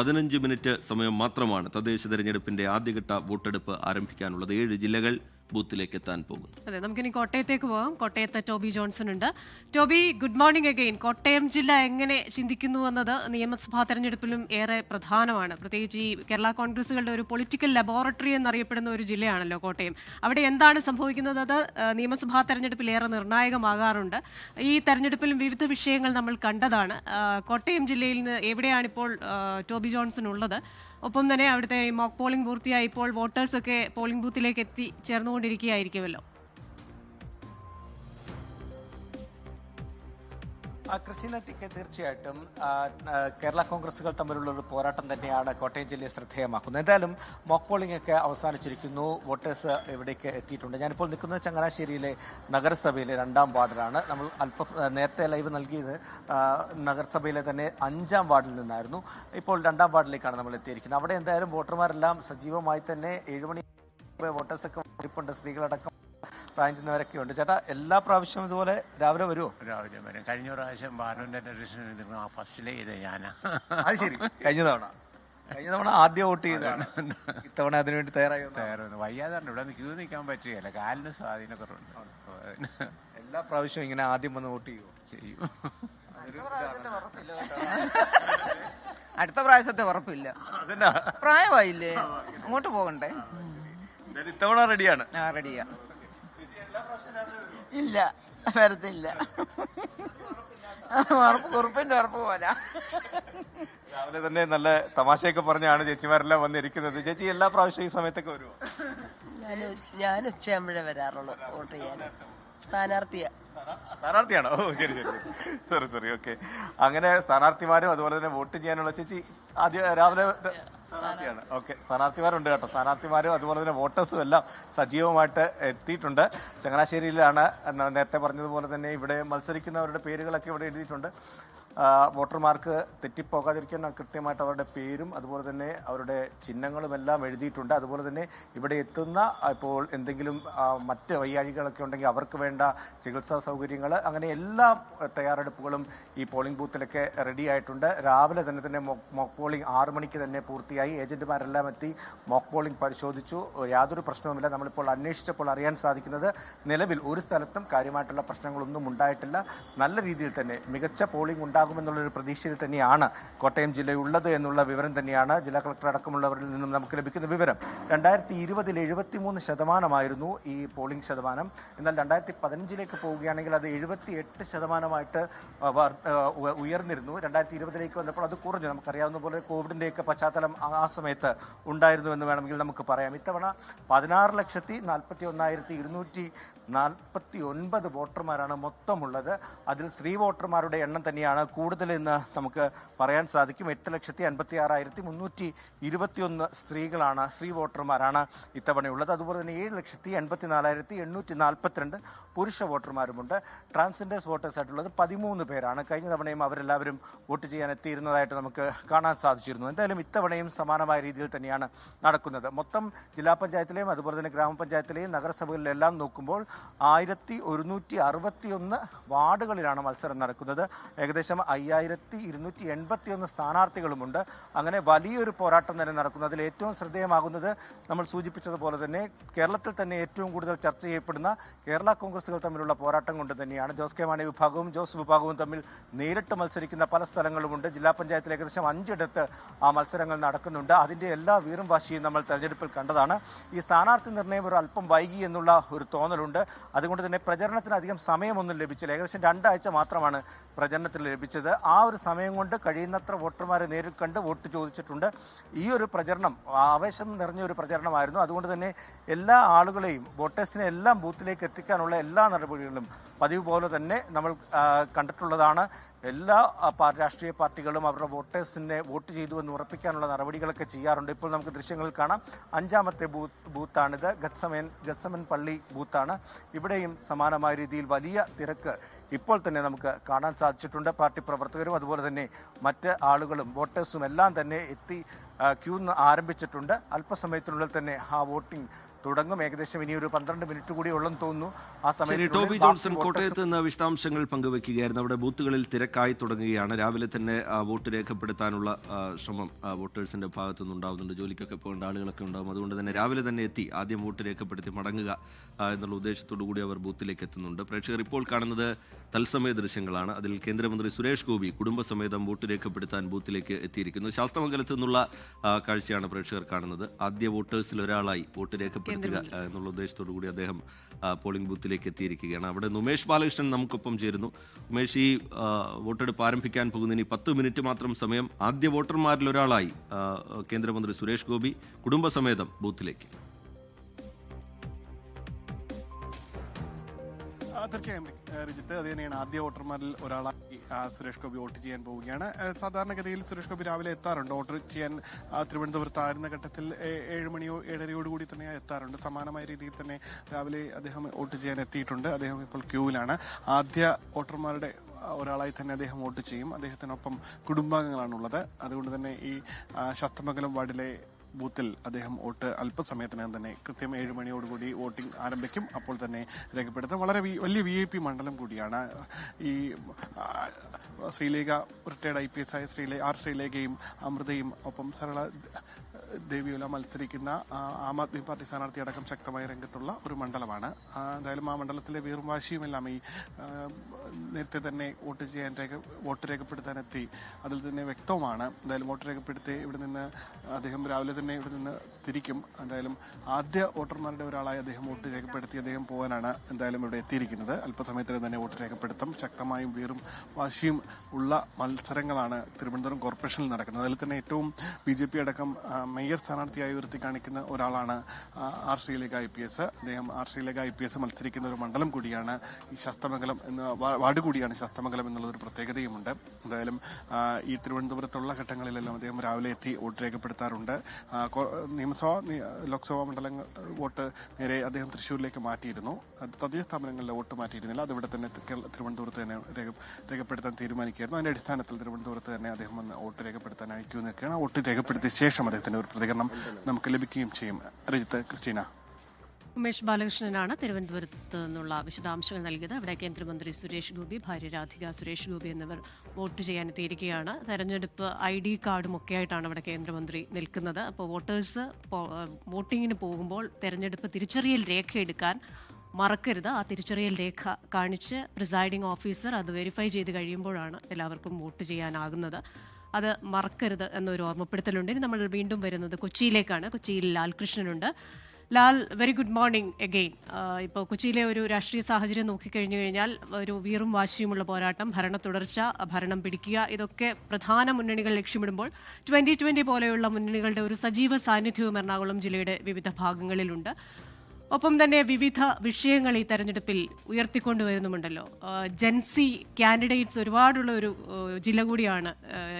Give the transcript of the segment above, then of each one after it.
പതിനഞ്ച് മിനിറ്റ് സമയം മാത്രമാണ് തദ്ദേശ തെരഞ്ഞെടുപ്പിന്റെ ആദ്യഘട്ട വോട്ടെടുപ്പ് ആരംഭിക്കാനുള്ളത്. ഏഴ് ജില്ലകൾ ബൂത്തിലേക്ക് എത്താൻ പോകുന്നു. അതെ നമുക്കിനി കോട്ടയത്തേക്ക് പോകാം കോട്ടയത്ത് ടോബി ജോൺസൺ ഉണ്ട്. Toby good morning again. Kottayam ജില്ല എങ്ങനെ ചിന്തിക്കുന്നു എന്നത് നിയമസഭാ തെരഞ്ഞെടുപ്പിലും ഏറെ പ്രധാനമാണ്. പ്രത്യേകിച്ച് ഈ കേരള കോൺഗ്രസുകളുടെ ഒരു പൊളിറ്റിക്കൽ ലബോറട്ടറി എന്നറിയപ്പെടുന്ന ഒരു ജില്ലയാണല്ലോ കോട്ടയം. അവിടെ എന്താണ് സംഭവിക്കുന്നത്? അത് നിയമസഭാ തെരഞ്ഞെടുപ്പിൽ ഏറെ നിർണായകമാകാറുണ്ട്. ഈ തെരഞ്ഞെടുപ്പിലും വിവിധ വിഷയങ്ങൾ നമ്മൾ കണ്ടതാണ്. കോട്ടയം ജില്ലയിൽ നിന്ന് എവിടെയാണിപ്പോൾ ടോബി ജോൺസൺ ഉള്ളത്? ഒപ്പം തന്നെ അവിടുത്തെ മോക്ക് പോളിംഗ് പൂർത്തിയായി ഇപ്പോൾ വോട്ടേഴ്സൊക്കെ പോളിംഗ് ബൂത്തിലേക്ക് എത്തി ചേർന്നുകൊണ്ടിരിക്കുകയായിരിക്കുമല്ലോ. ക്രിസ്റ്റീന ടി തീർച്ചയായിട്ടും കേരള കോൺഗ്രസുകൾ തമ്മിലുള്ള ഒരു പോരാട്ടം തന്നെയാണ് കോട്ടയം ജില്ലയെ ശ്രദ്ധേയമാക്കുന്നത്. എന്തായാലും മോക്ക് പോളിംഗ് ഒക്കെ അവസാനിച്ചിരിക്കുന്നു. വോട്ടേഴ്സ് ഇവിടേക്ക് എത്തിയിട്ടുണ്ട്. ഞാനിപ്പോൾ നിൽക്കുന്നത് ചങ്ങനാശ്ശേരിയിലെ നഗരസഭയിലെ രണ്ടാം വാർഡിലാണ്. നമ്മൾ അല്പം നേരത്തെ ലൈവ് നൽകിയത് നഗരസഭയിലെ തന്നെ അഞ്ചാം വാർഡിൽ നിന്നായിരുന്നു. ഇപ്പോൾ രണ്ടാം വാർഡിലേക്കാണ് നമ്മൾ എത്തിയിരിക്കുന്നത്. അവിടെ എന്തായാലും വോട്ടർമാരെല്ലാം സജീവമായി തന്നെ ഏഴുമണി വോട്ടേഴ്സൊക്കെ ഇരിപ്പുണ്ട് സ്ത്രീകളടക്കം പ്രായം ചെന്നവരൊക്കെ ഉണ്ട്. ചേട്ടാ എല്ലാ പ്രാവശ്യവും ഇതുപോലെ രാവിലെ വരുമോ രാവിലെ വരും. കഴിഞ്ഞ പ്രാവശ്യം ബാലുവിന്റെ ടെലിവിഷൻ ആ ഫസ്റ്റിലെ ഇത് ഞാനാ. അത് ശരി. കഴിഞ്ഞ തവണ. കഴിഞ്ഞ തവണ ആദ്യം വോട്ട് ചെയ്തതാണ്. ഇത്തവണ അതിനുവേണ്ടി തയ്യാറായി വന്നതാ. വയ്യാതെ വയ്യാതുണ്ട് ഇവിടെ ക്യൂ നിൽക്കാൻ പറ്റുകയില്ല. കാലിന് സ്വാധീനക്കുറവുണ്ട് എല്ലാ പ്രാവശ്യവും ഇങ്ങനെ ആദ്യം വന്ന് വോട്ട് ചെയ്യുമോ ചെയ്യും. അടുത്ത പ്രാവശ്യത്തെ ഉറപ്പില്ല പ്രായമായില്ലേ? അങ്ങോട്ട് പോകണ്ടേ? ഇത്തവണ റെഡിയാണ് ആ റെഡിയാ ഇല്ല വരത്തില്ല. കുറുപ്പിന്റെ ഉറപ്പ് പോരാ രാവിലെ തന്നെ നല്ല തമാശയൊക്കെ പറഞ്ഞാണ് ചേച്ചിമാരെല്ലാം വന്നിരിക്കുന്നത്. ചേച്ചി എല്ലാ പ്രാവശ്യവും ഈ സമയത്തൊക്കെ വരുമോ ഞാൻ ഞാൻ ഉച്ചയാകുമ്പോഴേ വരാറുള്ളൂ വോട്ട് ചെയ്യാൻ. സ്ഥാനാർത്ഥിയാ. സ്ഥാനാർത്ഥിയാണോ? ഓ ശരി ശരി സോറി സോറി ഓക്കെ അങ്ങനെ സ്ഥാനാർത്ഥിമാരും അതുപോലെ തന്നെ വോട്ട് ചെയ്യാനുള്ള ചേച്ചി ആദ്യം രാവിലെ സ്ഥാനാർത്ഥിയാണ്. ഓക്കെ. സ്ഥാനാർത്ഥിമാരുണ്ട് കേട്ടോ. സ്ഥാനാർത്ഥിമാരും അതുപോലെ തന്നെ വോട്ടേഴ്സും എല്ലാം സജീവമായിട്ട് എത്തിയിട്ടുണ്ട്. ചങ്ങനാശ്ശേരിയിലാണ് നേരത്തെ പറഞ്ഞതുപോലെ തന്നെ ഇവിടെ മത്സരിക്കുന്നവരുടെ പേരുകളൊക്കെ ഇവിടെ എഴുതിയിട്ടുണ്ട്. വോട്ടർമാർക്ക് തെറ്റിപ്പോകാതിരിക്കാൻ കൃത്യമായിട്ട് അവരുടെ പേരും അതുപോലെ തന്നെ അവരുടെ ചിഹ്നങ്ങളും എല്ലാം എഴുതിയിട്ടുണ്ട്. അതുപോലെ തന്നെ ഇവിടെ എത്തുന്ന ഇപ്പോൾ എന്തെങ്കിലും മറ്റ് വയ്യാഴികളൊക്കെ ഉണ്ടെങ്കിൽ അവർക്ക് വേണ്ട ചികിത്സാ സൗകര്യങ്ങൾ അങ്ങനെ എല്ലാ തയ്യാറെടുപ്പുകളും ഈ പോളിംഗ് ബൂത്തിലൊക്കെ റെഡി ആയിട്ടുണ്ട്. രാവിലെ തന്നെ തന്നെ മോക്ക് പോളിംഗ് ആറ് മണിക്ക് തന്നെ പൂർത്തിയായി. ഏജന്റുമാരെല്ലാം എത്തി മോക്ക് പോളിംഗ് പരിശോധിച്ചു. യാതൊരു പ്രശ്നവുമില്ല. നമ്മളിപ്പോൾ അന്വേഷിച്ചപ്പോൾ അറിയാൻ സാധിക്കുന്നത് നിലവിൽ ഒരു സ്ഥലത്തും കാര്യമായിട്ടുള്ള പ്രശ്നങ്ങളൊന്നും ഉണ്ടായിട്ടില്ല. നല്ല രീതിയിൽ തന്നെ മികച്ച പോളിംഗ് ഉണ്ടാകുമെന്നുള്ളൊരു പ്രതീക്ഷയിൽ തന്നെയാണ് കോട്ടയം ജില്ലയുള്ളത് എന്നുള്ള വിവരം തന്നെയാണ് ജില്ലാ കളക്ടർ അടക്കമുള്ളവരിൽ നിന്നും നമുക്ക് ലഭിക്കുന്ന വിവരം. രണ്ടായിരത്തി ഇരുപതിൽ എഴുപത്തിമൂന്ന് ശതമാനമായിരുന്നു ഈ പോളിംഗ് ശതമാനം. എന്നാൽ രണ്ടായിരത്തി പതിനഞ്ചിലേക്ക് പോവുകയാണെങ്കിൽ അത് എഴുപത്തി എട്ട് ശതമാനമായിട്ട് ഉയർന്നിരുന്നു. രണ്ടായിരത്തി ഇരുപതിലേക്ക് വന്നപ്പോൾ അത് കുറഞ്ഞു. നമുക്കറിയാവുന്ന പോലെ കോവിഡിന്റെയൊക്കെ പശ്ചാത്തലം ആ സമയത്ത് ഉണ്ടായിരുന്നു എന്ന് വേണമെങ്കിൽ നമുക്ക് പറയാം. ഇത്തവണ പതിനാറ് ലക്ഷത്തി നാൽപ്പത്തി ഒന്നായിരത്തി ഇരുന്നൂറ്റി നാൽപ്പത്തി ഒൻപത് വോട്ടർമാരാണ് മൊത്തമുള്ളത്. അതിൽ സ്ത്രീ വോട്ടർമാരുടെ എണ്ണം തന്നെയാണ് കൂടുതൽ എന്ന് നമുക്ക് പറയാൻ സാധിക്കും. എട്ട് ലക്ഷത്തി അൻപത്തി ആറായിരത്തി മുന്നൂറ്റി ഇരുപത്തിയൊന്ന് സ്ത്രീകളാണ് സ്ത്രീ വോട്ടർമാരാണ് ഇത്തവണയുള്ളത്. അതുപോലെ തന്നെ ഏഴ് ലക്ഷത്തി എൺപത്തി നാലായിരത്തി എണ്ണൂറ്റി നാൽപ്പത്തിരണ്ട് പുരുഷ വോട്ടർമാരുമുണ്ട്. ട്രാൻസ്ജെൻഡേഴ്സ് വോട്ടേഴ്സ് ആയിട്ടുള്ളത് പതിമൂന്ന് പേരാണ്. കഴിഞ്ഞ തവണയും അവരെല്ലാവരും വോട്ട് ചെയ്യാൻ എത്തിയിരുന്നതായിട്ട് നമുക്ക് കാണാൻ സാധിച്ചിരുന്നു. എന്തായാലും ഇത്തവണയും സമാനമായ രീതിയിൽ തന്നെയാണ് നടക്കുന്നത്. മൊത്തം ജില്ലാ പഞ്ചായത്തിലെയും അതുപോലെ തന്നെ ഗ്രാമപഞ്ചായത്തിലെയും നഗരസഭകളിലെല്ലാം നോക്കുമ്പോൾ ആയിരത്തി ഒരുന്നൂറ്റി അറുപത്തിയൊന്ന് വാർഡുകളിലാണ് മത്സരം നടക്കുന്നത്. ഏകദേശം അയ്യായിരത്തി ഇരുന്നൂറ്റി എൺപത്തിയൊന്ന് സ്ഥാനാർത്ഥികളുമുണ്ട്. അങ്ങനെ വലിയൊരു പോരാട്ടം തന്നെ നടക്കുന്നു. അതിൽ ഏറ്റവും ശ്രദ്ധേയമാകുന്നത് നമ്മൾ സൂചിപ്പിച്ചതുപോലെ തന്നെ കേരളത്തിൽ തന്നെ ഏറ്റവും കൂടുതൽ ചർച്ച ചെയ്യപ്പെടുന്ന കേരള കോൺഗ്രസുകൾ തമ്മിലുള്ള പോരാട്ടം കൊണ്ട് തന്നെയാണ് ജോസ് കെ മാണി വിഭാഗവും ജോസ് വിഭാഗവും തമ്മിൽ നേരിട്ട് മത്സരിക്കുന്ന പല സ്ഥലങ്ങളുമുണ്ട്. ജില്ലാ പഞ്ചായത്തിൽ ഏകദേശം അഞ്ചിടത്ത് ആ മത്സരങ്ങൾ നടക്കുന്നുണ്ട്. അതിന്റെ എല്ലാ വീറും വാശിയും നമ്മൾ തെരഞ്ഞെടുപ്പിൽ കണ്ടതാണ്. ഈ സ്ഥാനാർത്ഥി നിർണയം ഒരു അല്പം വൈകി എന്നുള്ള ഒരു തോന്നലുണ്ട്. അതുകൊണ്ട് തന്നെ പ്രചരണത്തിന് അധികം സമയമൊന്നും ലഭിച്ചില്ല. ഏകദേശം രണ്ടാഴ്ച മാത്രമാണ് പ്രചരണത്തിൽ ലഭിച്ചത്. ആ ഒരു സമയം കൊണ്ട് കഴിയുന്നത്ര വോട്ടർമാരെ നേരിൽ കണ്ട് വോട്ട് ചോദിച്ചിട്ടുണ്ട്. ഈ ഒരു പ്രചരണം ആവേശം നിറഞ്ഞ ഒരു പ്രചരണമായിരുന്നു. അതുകൊണ്ട് തന്നെ എല്ലാ ആളുകളെയും വോട്ടേഴ്സിനെ എല്ലാം ബൂത്തിലേക്ക് എത്തിക്കാനുള്ള എല്ലാ നടപടികളും പതിവ് പോലെ തന്നെ നമ്മൾ കണ്ടിട്ടുള്ളതാണ്. എല്ലാ രാഷ്ട്രീയ പാർട്ടികളും അവരുടെ വോട്ടേഴ്സിനെ വോട്ട് ചെയ്തു എന്ന് ഉറപ്പിക്കാനുള്ള നടപടികളൊക്കെ ചെയ്യാറുണ്ട്. ഇപ്പോൾ നമുക്ക് ദൃശ്യങ്ങളിൽ കാണാം. അഞ്ചാമത്തെ ബൂത്ത് ബൂത്താണിത്. ഗത്സമയൻ ഗത്സമൻ പള്ളി ബൂത്താണ്. ഇവിടെയും സമാനമായ രീതിയിൽ വലിയ തിരക്ക് ഇപ്പോൾ തന്നെ നമുക്ക് കാണാൻ സാധിച്ചിട്ടുണ്ട്. പാർട്ടി പ്രവർത്തകരും അതുപോലെ തന്നെ മറ്റ് ആളുകളും വോട്ടേഴ്സും എല്ലാം തന്നെ എത്തി ക്യൂ ആരംഭിച്ചിട്ടുണ്ട്. അല്പസമയത്തിനുള്ളിൽ തന്നെ ആ വോട്ടിംഗ് തുടങ്ങും. ഏകദേശം ഇനി ഒരു പന്ത്രണ്ട് മിനിറ്റ് കൂടി ഉള്ളെന്ന് തോന്നുന്നു. ആ സമയത്ത് ടോബി ജോൺസൺ കോട്ടയത്ത് നിന്ന് വിശദാംശങ്ങൾ പങ്കുവെക്കുകയായിരുന്നു. അവിടെ ബൂത്തുകളിൽ തിരക്കായി തുടങ്ങുകയാണ്. രാവിലെ തന്നെ വോട്ട് രേഖപ്പെടുത്താനുള്ള ശ്രമം വോട്ടേഴ്സിന്റെ ഭാഗത്തു നിന്നുണ്ടാവുന്നുണ്ട്. ജോലിക്കൊക്കെ പോകേണ്ട ആളുകളൊക്കെ ഉണ്ടാവും. അതുകൊണ്ട് തന്നെ രാവിലെ തന്നെ എത്തി ആദ്യം വോട്ട് രേഖപ്പെടുത്തി മടങ്ങുക എന്നുള്ള ഉദ്ദേശത്തോടു കൂടി അവർ ബൂത്തിലേക്ക് എത്തുന്നുണ്ട്. പ്രേക്ഷകർ ഇപ്പോൾ കാണുന്നത് തത്സമയ ദൃശ്യങ്ങളാണ്. അതിൽ കേന്ദ്രമന്ത്രി സുരേഷ് ഗോപി കുടുംബസമേതം വോട്ട് രേഖപ്പെടുത്താൻ ബൂത്തിലേക്ക് എത്തിയിരിക്കുന്നു. ശാസ്തമംഗലത്ത് നിന്നുള്ള കാഴ്ചയാണ് പ്രേക്ഷകർ കാണുന്നത്. ആദ്യ വോട്ടേഴ്സിൽ ഒരാളായി വോട്ട് രേഖപ്പെടുത്തുക ആ, എന്നുള്ള ഉദ്ദേശത്തോടു കൂടി അദ്ദേഹം പോളിംഗ് ബൂത്തിലേക്ക് എത്തിയിരിക്കുകയാണ്. അവിടെ ഉമേഷ് ബാലകൃഷ്ണൻ നമുക്കൊപ്പം ചേരുന്നു. ഉമേഷ് ഈ വോട്ടെടുപ്പ് ആരംഭിക്കാൻ പോകുന്നതിന് പത്ത് മിനിറ്റ് മാത്രം സമയം ആദ്യ വോട്ടർമാരിൽ ഒരാളായി കേന്ദ്രമന്ത്രി സുരേഷ് ഗോപി കുടുംബസമേതം ബൂത്തിലേക്ക്. തീർച്ചയായും. റിജിത്ത് അത് തന്നെയാണ്. ആദ്യ വോട്ടർമാരിൽ ഒരാളായി സുരേഷ് ഗോപി വോട്ട് ചെയ്യാൻ പോവുകയാണ്. സാധാരണഗതിയിൽ സുരേഷ് ഗോപി രാവിലെ എത്താറുണ്ട്. വോട്ട് ചെയ്യാൻ തിരുവനന്തപുരത്തായിരുന്ന ഘട്ടത്തിൽ ഏഴ് മണിയോ ഏഴരയോട് കൂടി തന്നെ എത്താറുണ്ട്. സമാനമായ രീതിയിൽ തന്നെ രാവിലെ അദ്ദേഹം വോട്ട് ചെയ്യാൻ എത്തിയിട്ടുണ്ട്. അദ്ദേഹം ഇപ്പോൾ ക്യൂവിലാണ്. ആദ്യ വോട്ടർമാരുടെ ഒരാളായി തന്നെ അദ്ദേഹം വോട്ട് ചെയ്യും. അദ്ദേഹത്തിനൊപ്പം കുടുംബാംഗങ്ങളാണുള്ളത്. അതുകൊണ്ട് തന്നെ ഈ ശാസ്തമംഗലം വാർഡിലെ ബൂത്തിൽ അദ്ദേഹം വോട്ട് അല്പസമയത്തിനകം തന്നെ കൃത്യം ഏഴ് മണിയോടുകൂടി വോട്ടിംഗ് ആരംഭിക്കും. അപ്പോൾ തന്നെ രേഖപ്പെടുത്തും. വളരെ വലിയ വി ഐ പി മണ്ഡലം കൂടിയാണ്. ഈ Sreelekha retired I P S ആയ ശ്രീലേ ആർ ശ്രീലേഖയും അമൃതയും ഒപ്പം സരള ദേവിയുല മത്സരിക്കുന്ന ആ, ആദ്മി പാർട്ടി സ്ഥാനാർത്ഥി അടക്കം ശക്തമായ രംഗത്തുള്ള ഒരു മണ്ഡലമാണ്. എന്തായാലും ആ മണ്ഡലത്തിലെ വീറും വാശിയുമെല്ലാം ഈ നേരത്തെ തന്നെ വോട്ട് ചെയ്യാൻ രേഖ വോട്ട് രേഖപ്പെടുത്താനെത്തി. അതിൽ തന്നെ വ്യക്തവുമാണ്. എന്തായാലും വോട്ട് രേഖപ്പെടുത്തി ഇവിടെ നിന്ന് അദ്ദേഹം രാവിലെ തന്നെ ഇവിടെ നിന്ന് തിരിക്കും. എന്തായാലും ആദ്യ വോട്ടർമാരുടെ ഒരാളായി അദ്ദേഹം വോട്ട് രേഖപ്പെടുത്തി അദ്ദേഹം പോകാനാണ് എന്തായാലും ഇവിടെ എത്തിയിരിക്കുന്നത്. അല്പസമയത്തിന് തന്നെ വോട്ട് രേഖപ്പെടുത്തും. ശക്തമായും വീറും വാശിയും ഉള്ള മത്സരങ്ങളാണ് തിരുവനന്തപുരം കോർപ്പറേഷനിൽ നടക്കുന്നത്. അതിൽ തന്നെ ഏറ്റവും ബി ജെ പി അടക്കം മേയർ സ്ഥാനാർത്ഥിയായി ഉയർത്തി കാണിക്കുന്ന ഒരാളാണ് R Sreelekha I P S. അദ്ദേഹം R Sreelekha I P S മത്സരിക്കുന്ന ഒരു മണ്ഡലം കൂടിയാണ് ഈ ശസ്തമംഗലം എന്ന വാർഡ് കൂടിയാണ് ശസ്തമംഗലം എന്നുള്ളൊരു പ്രത്യേകതയുമുണ്ട്. എന്തായാലും ഈ തിരുവനന്തപുരത്തുള്ള ഘട്ടങ്ങളിലെല്ലാം അദ്ദേഹം രാവിലെ എത്തി വോട്ട് രേഖപ്പെടുത്താറുണ്ട്. കോ- നിയമസഭാ ലോക്സഭാ മണ്ഡലങ്ങൾ വോട്ട് നേരെ അദ്ദേഹം തൃശ്ശൂരിലേക്ക് മാറ്റിയിരുന്നു. തദ്ദേശ സ്ഥാപനങ്ങളിലെ വോട്ട് മാറ്റിയിരുന്നില്ല. അത് ഇവിടെ തന്നെ തിരുവനന്തപുരത്ത് തന്നെ രേഖ- രേഖപ്പെടുത്താൻ തീരുമാനിക്കുകയായിരുന്നു. അതിന്റെ അടിസ്ഥാനത്തിൽ തിരുവനന്തപുരത്ത് തന്നെ അദ്ദേഹം വന്ന് വോട്ട് രേഖപ്പെടുത്താൻ അയക്കൂ വോട്ട് രേഖപ്പെടുത്തിയ ശേഷം അദ്ദേഹത്തിന്റെ ഒരു പ്രതികരണം നമുക്ക് ലഭിക്കുകയും ചെയ്യും. രജിത്ത് ക്രിസ്റ്റീന. ഉമേഷ് ബാലകൃഷ്ണനാണ് തിരുവനന്തപുരത്ത് നിന്നുള്ള വിശദാംശങ്ങൾ നൽകിയത്. അവിടെ കേന്ദ്രമന്ത്രി സുരേഷ് ഗോപി ഭാര്യ രാധിക സുരേഷ് ഗോപി എന്നിവർ വോട്ട് ചെയ്യാൻ എത്തിയിരിക്കുകയാണ്. തെരഞ്ഞെടുപ്പ് ഐ ഡി കാർഡും ഒക്കെ ആയിട്ടാണ് അവിടെ കേന്ദ്രമന്ത്രി നിൽക്കുന്നത്. അപ്പോൾ വോട്ടേഴ്സ് വോട്ടിങ്ങിന് പോകുമ്പോൾ തെരഞ്ഞെടുപ്പ് തിരിച്ചറിയൽ രേഖ എടുക്കാൻ മറക്കരുത്. ആ തിരിച്ചറിയൽ രേഖ കാണിച്ച് പ്രിസൈഡിംഗ് ഓഫീസർ അത് വെരിഫൈ ചെയ്ത് കഴിയുമ്പോഴാണ് എല്ലാവർക്കും വോട്ട് ചെയ്യാനാകുന്നത്. അത് മറക്കരുത് എന്നൊരു ഓർമ്മപ്പെടുത്തലുണ്ട്. ഇനി നമ്മൾ വീണ്ടും വരുന്നത് കൊച്ചിയിലേക്കാണ്. കൊച്ചിയിൽ ലാൽകൃഷ്ണനുണ്ട്. Lal very good morning again ഇപ്പോൾ കൊച്ചിയിലെ ഒരു രാഷ്ട്രീയ സാഹചര്യം നോക്കിക്കഴിഞ്ഞു കഴിഞ്ഞാൽ ഒരു വീറും വാശിയുമുള്ള പോരാട്ടം ഭരണ തുടർച്ച ഭരണം പിടിക്കുക ഇതൊക്കെ പ്രധാന മുന്നണികൾ ലക്ഷ്യമിടുമ്പോൾ ട്വന്റി ട്വന്റി പോലെയുള്ള മുന്നണികളുടെ ഒരു സജീവ സാന്നിധ്യവും എറണാകുളം ജില്ലയുടെ വിവിധ ഭാഗങ്ങളിലുണ്ട്. ഒപ്പം തന്നെ വിവിധ വിഷയങ്ങൾ ഈ തെരഞ്ഞെടുപ്പിൽ ഉയർത്തിക്കൊണ്ടുവരുന്നുമുണ്ടല്ലോ ജെൻസി കാൻഡിഡേറ്റ്സ് ഒരുപാടുള്ള ഒരു ജില്ല കൂടിയാണ്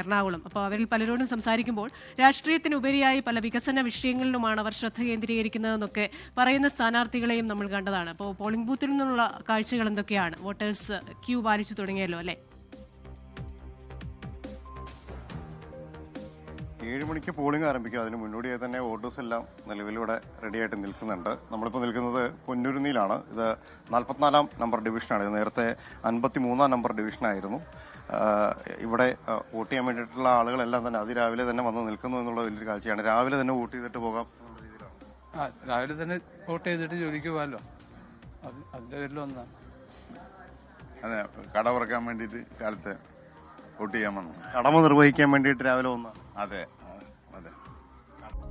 എറണാകുളം. അപ്പോൾ അവരിൽ പലരോടും സംസാരിക്കുമ്പോൾ രാഷ്ട്രീയത്തിന് ഉപരിയായി പല വികസന വിഷയങ്ങളിലുമാണ് അവർ ശ്രദ്ധ കേന്ദ്രീകരിക്കുന്നതെന്നൊക്കെ പറയുന്ന സ്ഥാനാർത്ഥികളെയും നമ്മൾ കണ്ടതാണ്. അപ്പോൾ പോളിംഗ് ബൂത്തിൽ നിന്നുള്ള കാഴ്ചകൾ എന്തൊക്കെയാണ്? വോട്ടേഴ്സ് ക്യൂ പാലിച്ചു തുടങ്ങിയല്ലോ അല്ലേ? ഏഴ് മണിക്ക് പോളിംഗ് ആരംഭിക്കും. അതിന് മുന്നോടിയായി തന്നെ വോട്ടേഴ്സ് എല്ലാം നിലവിലൂടെ റെഡിയായിട്ട് നിൽക്കുന്നുണ്ട്. നമ്മളിപ്പോൾ നിൽക്കുന്നത് പൊന്നുരുന്നിയിലാണ്. ഇത് നാൽപ്പത്തിനാലാം നമ്പർ ഡിവിഷനാണ് ഇത് നേരത്തെ അൻപത്തി മൂന്നാം നമ്പർ ഡിവിഷനായിരുന്നു ഇവിടെ വോട്ട് ചെയ്യാൻ വേണ്ടിയിട്ടുള്ള ആളുകളെല്ലാം തന്നെ അതിരാവിലെ തന്നെ വന്ന് നിൽക്കുന്നു എന്നുള്ള വലിയൊരു കാഴ്ചയാണ്. രാവിലെ തന്നെ വോട്ട് ചെയ്തിട്ട് പോകാം രാവിലെ തന്നെ വോട്ട് ചെയ്തിട്ട് ജോലിക്ക് പോകാമല്ലോ അത് അതിന്റെ പേരിൽ ഒന്നാണ് അതെ കട വേണ്ടിയിട്ട് കാലത്ത് വോട്ട് ചെയ്യാൻ വന്നു. കടമ നിർവഹിക്കാൻ വേണ്ടിയിട്ട് രാവിലെ വന്ന. അതെ അതെ.